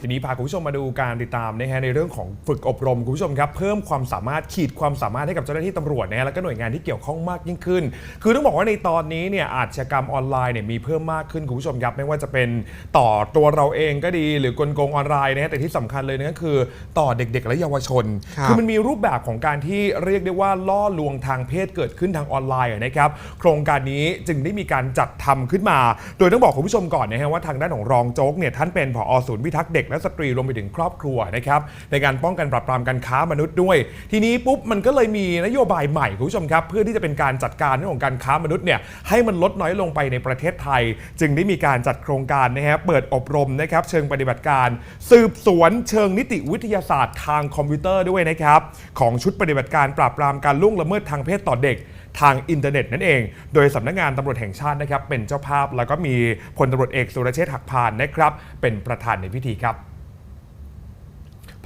ทีนี้พาคุณผู้ชมมาดูการติดตามนะฮะในเรื่องของฝึกอบรมคุณผู้ชมครับเพิ่มความสามารถขีดความสามารถให้กับเจ้าหน้าที่ตำรวจนะฮะแล้วก็หน่วยงานที่เกี่ยวข้องมากยิ่งขึ้น คือต้องบอกว่าในตอนนี้เนี่ยอาชญากรรมออนไลน์เนี่ยมีเพิ่มมากขึ้นคุณผู้ชมครับไม่ว่าจะเป็นต่อตัวเราเองก็ดีหรือกลโกงออนไลน์นะฮะแต่ที่สำคัญเลยนั่นก็คือต่อเด็กๆ และเยาวชนครับ อมันมีรูปแบบของการที่เรียกได้ว่าล่อลวงทางเพศเกิดขึ้นทางออนไลน์อะนะครับโครงการนี้จึงได้มีการจัดทำขึ้นมา โดยต้องบอกคุณผู้ชมก่อนนะฮะว่าทางด้านของรองโจ๊กเนี่ยท่านเป็นผอศูนย์พิทักษ์เด็กและสตรีรวมไปถึงครอบครัวนะครับในการป้องกันปราบปรามการค้ามนุษย์ด้วย ทีนี้ปุ๊บมันก็เลยมีนโยบายใหม่คุณผู้ชมครับ เพื่อที่จะเป็นการจัดการเรื่องของการค้ามนุษย์เนี่ยให้มันลดน้อยลงไปในประเทศไทย จึงได้มีการจัดโครงการนะฮะเปิดอบรมนะครับเชิงปฏิบัติการ สืบสวนเชิงนิติวิทยาศาสตร์ทางคอมพิวเตอร์ด้วยนะครับของชุดปฏิบัติการปราบปรามการล่วงละเมิดทางเพศต่อเด็ก ทางอินเทอร์เน็ตนั่นเอง โดยสำนักงานตำรวจแห่งชาตินะครับเป็นเจ้าภาพแล้วก็มีพลตำรวจเอกสุรเชษฐ์หักพานนะครับเป็นประธานในพิธีครับ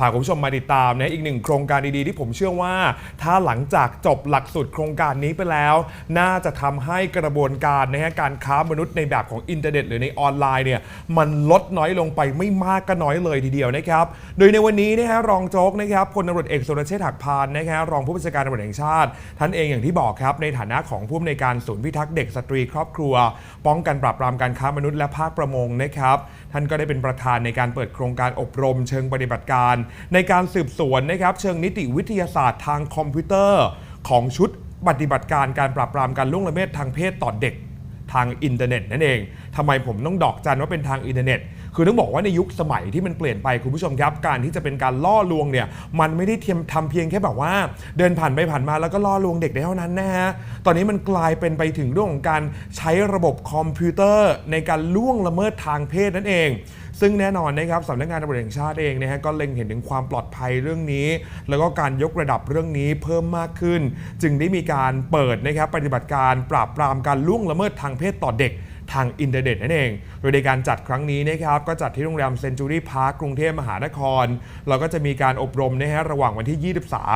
พาคุณผู้ชมมาติดตามนะอีกหนึ่งโครงการดีๆ ที่ผมเชื่อว่า ถ้าหลังจากจบหลักสูตรโครงการนี้ไปแล้ว น่าจะทำให้กระบวนการนะฮะการค้ามนุษย์ในแบบของอินเทอร์เน็ต หรือในออนไลน์เนี่ยมันลดน้อยลงไปไม่มากก็น้อยเลยทีเดียวนะครับ โดยในวันนี้นะฮะรองโจ๊กนะครับพลตำรวจเอกสุรเชษฐ์หักพานนะครับรองผู้บัญชาการตำรวจแห่งชาติ ท่านเองอย่างที่บอกครับในฐานะของผู้อำนวยการศูนย์พิทักษ์เด็กสตรีครอบครัว ป้องกันปราบปรามการค้ามนุษย์และภาคประมงนะครับท่านก็ได้เป็นประธานในการเปิดโครงการอบรม เชิงปฏิบัติการในการสืบสวนนะครับเชิงนิติวิทยาศาสตร์ทางคอมพิวเตอร์ของชุดปฏิบัติการการปราบปรามการล่วงละเมิดทางเพศต่อเด็กทางอินเทอร์เน็ตนั่นเองทำไมผมต้องดอกจันว่าเป็นทางอินเทอร์เน็ต คือต้องบอกว่าในยุคสมัยที่มันเปลี่ยนไปคุณผู้ชมครับ การที่จะเป็นการล่อลวงเนี่ย มันไม่ได้เทียมทำเพียงแค่แบบว่า เดินผ่านไปผ่านมาแล้วก็ล่อลวงเด็กได้เท่านั้นนะฮะ ตอนนี้มันกลายเป็นไปถึงเรื่องของการใช้ระบบคอมพิวเตอร์ ในการล่วงละเมิดทางเพศนั่นเอง ซึ่งแน่นอนนะครับสำนักงานตำรวจแห่งชาติเองนะฮะก็เล็งเห็นถึงความปลอดภัยเรื่องนี้ แล้วก็การยกระดับเรื่องนี้เพิ่มมากขึ้น จึงได้มีการเปิดนะครับปฏิบัติการปราบปรามการล่วงละเมิดทางเพศต่อเด็กทางอินเทอร์เน็ตนั่นเอง โดยในการจัดครั้งนี้นะครับก็จัดที่โรงแรมเซนจูรี่พาร์คกรุงเทพมหานคร เราก็จะมีการอบรมนะฮะระหว่างวันที่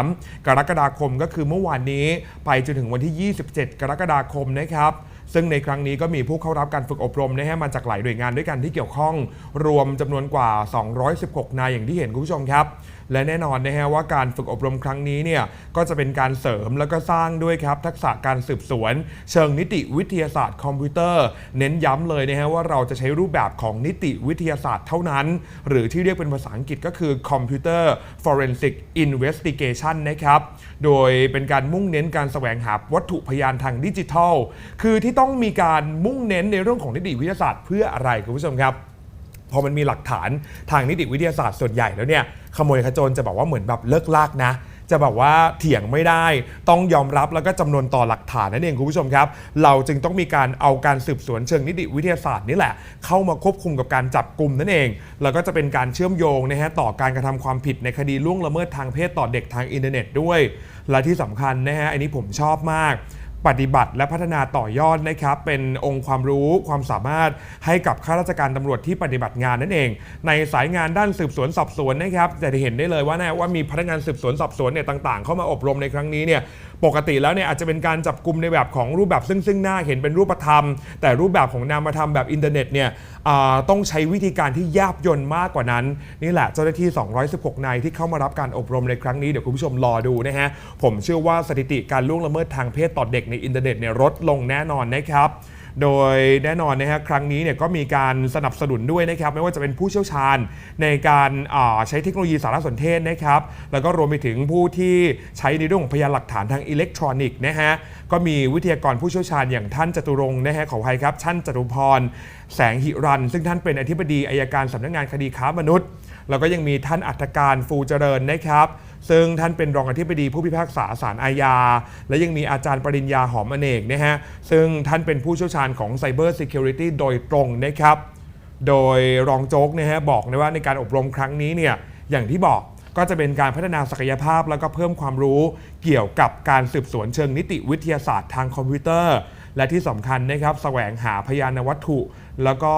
23 กรกฎาคมก็คือเมื่อวานนี้ ไปจนถึงวันที่ 27 กรกฎาคมนะครับ ซึ่งในครั้งนี้ก็มีผู้เข้ารับการฝึกอบรมนะฮะมาจากหลายหน่วยงานด้วยกันที่เกี่ยวข้อง รวมจำนวนกว่า 216 นายอย่างที่เห็นคุณผู้ชมครับและแน่นอนนะฮะว่าการฝึกอบรมครั้งนี้เนี่ยก็จะเป็นการเสริมแล้วก็สร้างด้วยครับ ทักษะการสืบสวน เชิงนิติวิทยาศาสตร์คอมพิวเตอร์ เน้นย้ำเลยนะฮะว่าเราจะใช้รูปแบบของนิติวิทยาศาสตร์เท่านั้น หรือที่เรียกเป็นภาษาอังกฤษก็คือ Computer Forensic Investigation นะครับ โดยเป็นการมุ่งเน้นการแสวงหาวัตถุพยานทางดิจิทัล คือที่ต้องมีการมุ่งเน้นในเรื่องของนิติวิทยาศาสตร์เพื่ออะไรคุณผู้ชมครับ พอมันมีหลักฐานทางนิติวิทยาศาสตร์ส่วนใหญ่แล้วเนี่ยขโมยขโจรจะบอกว่าเหมือนแบบเลิกลากนะ จะแบบว่าเถียงไม่ได้ต้องยอมรับแล้วก็จำนวนต่อหลักฐานนั่นเองคุณผู้ชมครับ เราจึงต้องมีการเอาการสืบสวนเชิงนิติวิทยาศาสตร์นี่แหละ เข้ามาควบคุมกับการจับกลุ่มนั่นเอง แล้วก็จะเป็นการเชื่อมโยงนะฮะต่อการกระทำความผิดในคดีล่วงละเมิดทางเพศต่อเด็กทางอินเทอร์เน็ตด้วย และที่สำคัญนะฮะอันนี้ผมชอบมาก ปฏิบัติและพัฒนาต่อยอดนะครับเป็นองค์ความรู้ความสามารถให้กับข้าราชการตำรวจที่ปฏิบัติงานนั่นเอง ในสายงานด้านสืบสวนสอบสวนนะครับจะเห็นได้เลยว่านะว่ามีพนักงานสืบสวนสอบสวนเนี่ยต่างๆ เข้ามาอบรมในครั้งนี้เนี่ยปกติแล้วเนี่ยอาจจะเป็นการจับกลุ่มในแบบของรูปแบบซึ่งซึ่งหน้าเห็นเป็นรูปธรรม แต่รูปแบบของนามธรรมแบบอินเทอร์เน็ตเนี่ยต้องใช้วิธีการที่ยาบยนต์มากกว่านั้น นี่แหละเจ้าหน้าที่ 216 นายที่เข้ามารับการอบรมในครั้งนี้เดี๋ยวคุณผู้ชมรอดูนะฮะผมเชื่อว่าสถิติการล่วงละเมิดทางเพศต่อเด็กในอินเทอร์เน็ตเนี่ยลดลงแน่นอนนะครับ โดยแน่นอนนะฮะครั้งนี้เนี่ยก็มีการสนับสนุนด้วยนะครับ ไม่ว่าจะเป็นผู้เชี่ยวชาญในการใช้เทคโนโลยีสารสนเทศนะครับ แล้วก็รวมไปถึงผู้ที่ใช้ในเรื่องของพยานหลักฐานทางอิเล็กทรอนิกส์นะฮะก็มีวิทยากรผู้เชี่ยวชาญอย่างท่านจตุรงค์นะฮะขออภัยครับท่านจตุพร แสงหิรัน ซึ่งท่านเป็นอธิบดีอายการสำนักงานคดีค้ามนุษย์ แล้วก็ยังมีท่านอัตการฟูเจริญนะครับ ซึ่งท่านเป็นรองอธิบดีผู้พิพากษาศาลอาญา และยังมีอาจารย์ปริญญาหอมอเนกนะฮะซึ่งท่านเป็นผู้เชี่ยวชาญของ Cyber Security โดยตรงนะครับ โดยรองโจ๊กนะฮะบอกนะว่าในการอบรมครั้งนี้เนี่ยอย่างที่บอกก็จะเป็นการพัฒนาศักยภาพ แล้วก็เพิ่มความรู้เกี่ยวกับการสืบสวนเชิงนิติวิทยาศาสตร์ทางคอมพิวเตอร์ และที่สำคัญนะครับแสวงหาพยานวัตถุ แล้วก็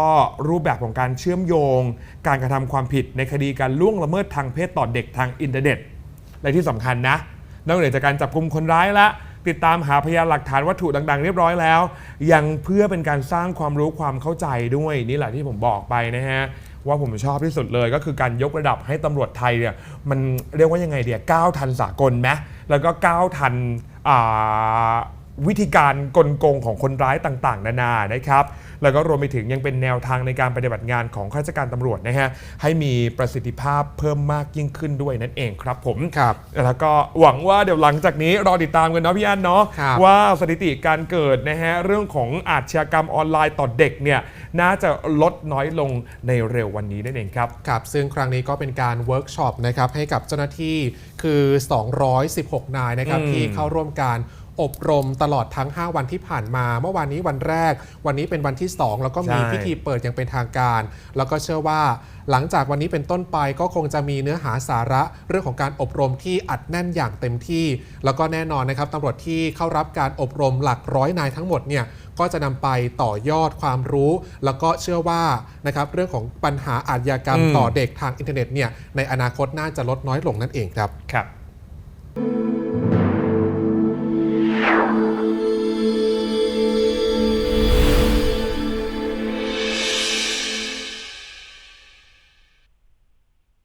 รูปแบบของการเชื่อมโยง การกระทำความผิดในคดีการล่วงละเมิดทางเพศต่อเด็กทางอินเทอร์เน็ต และที่สำคัญนะนอกเหนือจากการจับกลุ่มคนร้ายละติดตามหาพยานหลักฐานวัตถุต่างๆ เรียบร้อยแล้ว ยังเพื่อเป็นการสร้างความรู้ความเข้าใจด้วยนี่แหละที่ผมบอกไปนะฮะว่าผมชอบที่สุดเลยก็คือการยกระดับให้ตำรวจไทยเนี่ยมันเรียกว่ายังไงเดียก้าวทันสากลไหมแล้วก็ก้าวทันอ่า วิธีการกลโกงของคนร้ายต่างๆ นานานะครับ แล้วก็รวมไปถึงยังเป็นแนวทางในการปฏิบัติงานของข้าราชการตำรวจนะฮะให้มีประสิทธิภาพเพิ่มมากยิ่งขึ้นด้วยนั่นเองครับผมครับ แล้วก็หวังว่าเดี๋ยวหลังจากนี้รอติดตามกันเนาะพี่อันเนาะครับว่าสถิติการเกิดนะฮะเรื่องของอาชญากรรมออนไลน์ต่อเด็กเนี่ยน่าจะลดน้อยลงในเร็ววันนี้นั่นเองครับครับ ซึ่งครั้งนี้ก็เป็นการเวิร์กช็อปนะครับให้กับเจ้าหน้าที่คือ 216 นายนะครับอืมที่เข้าร่วมการ อบรมตลอดทั้ง 5 วันที่ผ่านมา เมื่อวานนี้วันแรก วันนี้เป็นวันที่ 2 แล้วก็มีใช่พิธีเปิดอย่างเป็นทางการ แล้วก็เชื่อว่า หลังจากวันนี้เป็นต้นไปก็คงจะมีเนื้อหาสาระเรื่องของการอบรมที่อัดแน่นอย่างเต็มที่ แล้วก็แน่นอนนะครับตำรวจที่เข้ารับการอบรมหลักร้อยนายทั้งหมดเนี่ยก็จะนำไปต่อยอดความรู้ แล้วก็เชื่อว่านะครับเรื่องของปัญหาอาชญากรรมอืมต่อเด็กทางอินเทอร์เน็ตเนี่ยในอนาคตน่าจะลดน้อยลงนั่นเองครับครับ